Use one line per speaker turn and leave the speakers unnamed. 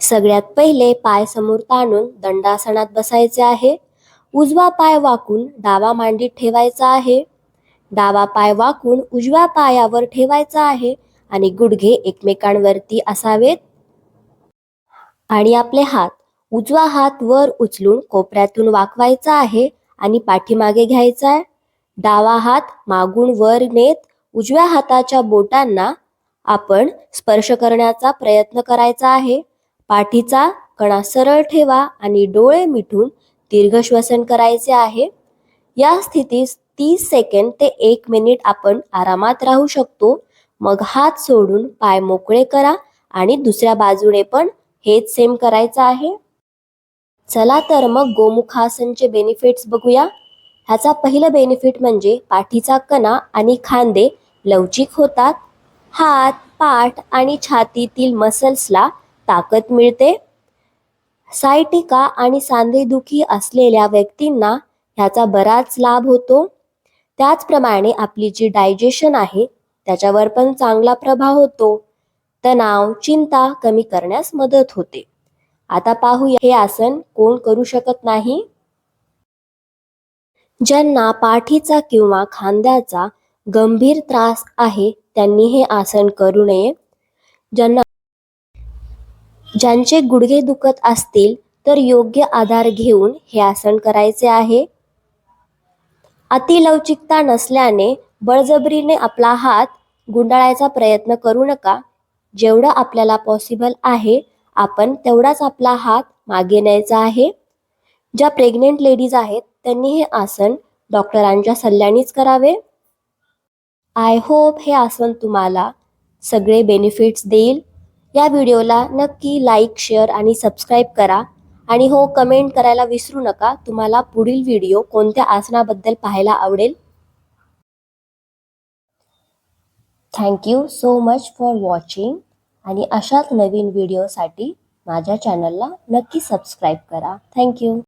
सगळ्यात पहिले पाय समोर ताणून दंडासनात बसायचे आहे. उजवा पाय वाकून डावा मांडीत ठेवायचा आहे. डावा पाय वाकून उजव्या पायावर ठेवायचा आहे आणि गुडघे एकमेकांवरती असावेत. आणि आपले हात उजवा हात वर उचलून कोपऱ्यातून वाकवायचा आहे आणि पाठीमागे घ्यायचा आहे. डावा हात मागून वर नेत उजव्या हाताच्या बोटांना आपण स्पर्श करण्याचा प्रयत्न करायचा आहे. पाठीचा कणा सरळ ठेवा आणि डोळे मिठून दीर्घ श्वसन करायचे आहे. या स्थितीत तीस सेकंड ते एक मिनिट आपण आरामात राहू शकतो. मग हात सोडून पाय मोकळे करा आणि दुसऱ्या बाजूने पण हेच सेम करायचं आहे. चला तर मग गोमुखासनचे बेनिफिट्स बघूया. ह्याचा पहिलं बेनिफिट म्हणजे पाठीचा कणा आणि खांदे लवचिक होतात. हात पाठ आणि छातीतील मसल्सला ताकद मिळते. सायटिका आणि सांधेदुखी असलेल्या व्यक्तींना ह्याचा बराच लाभ होतो. त्याचप्रमाणे आपली जी डायजेशन आहे त्याच्यावर पण चांगला प्रभाव होतो. तणाव चिंता कमी करण्यास मदत होते. आता पाहूया हे आसन कोण करू शकत नाही. ज्यांना पाठीचा किंवा खांद्याचा गंभीर त्रास आहे त्यांनी हे आसन करू नये. ज्यांना ज्यांचे गुडघे दुखत असतील तर योग्य आधार घेऊन हे आसन करायचे आहे. अतिलवचिकता नसल्याने बळजबरीने आपला हात गुंडाळायचा प्रयत्न करू नका. जेवढं आपल्याला पॉसिबल आहे आपण तेवढाच आपला हात मागे न्यायचा आहे. ज्या प्रेग्नेंट लेडीज आहेत त्यांनी हे आसन डॉक्टरांच्या सल्ल्यानेच करावे. आय होप हे आसन तुम्हाला सगळे बेनिफिट्स देईल. या व्हिडिओला नक्की लाईक शेअर आणि सबस्क्राईब करा. आणि हो कमेंट करायला विसरू नका. तुम्हाला पुढील व्हिडिओ कोणत्या आसनाबद्दल पाहायला आवडेल? Thank you so much for watching आणि अशाच नवीन व्हिडिओसाठी माझ्या चॅनलला नक्की सबस्क्राईब करा. थँक्यू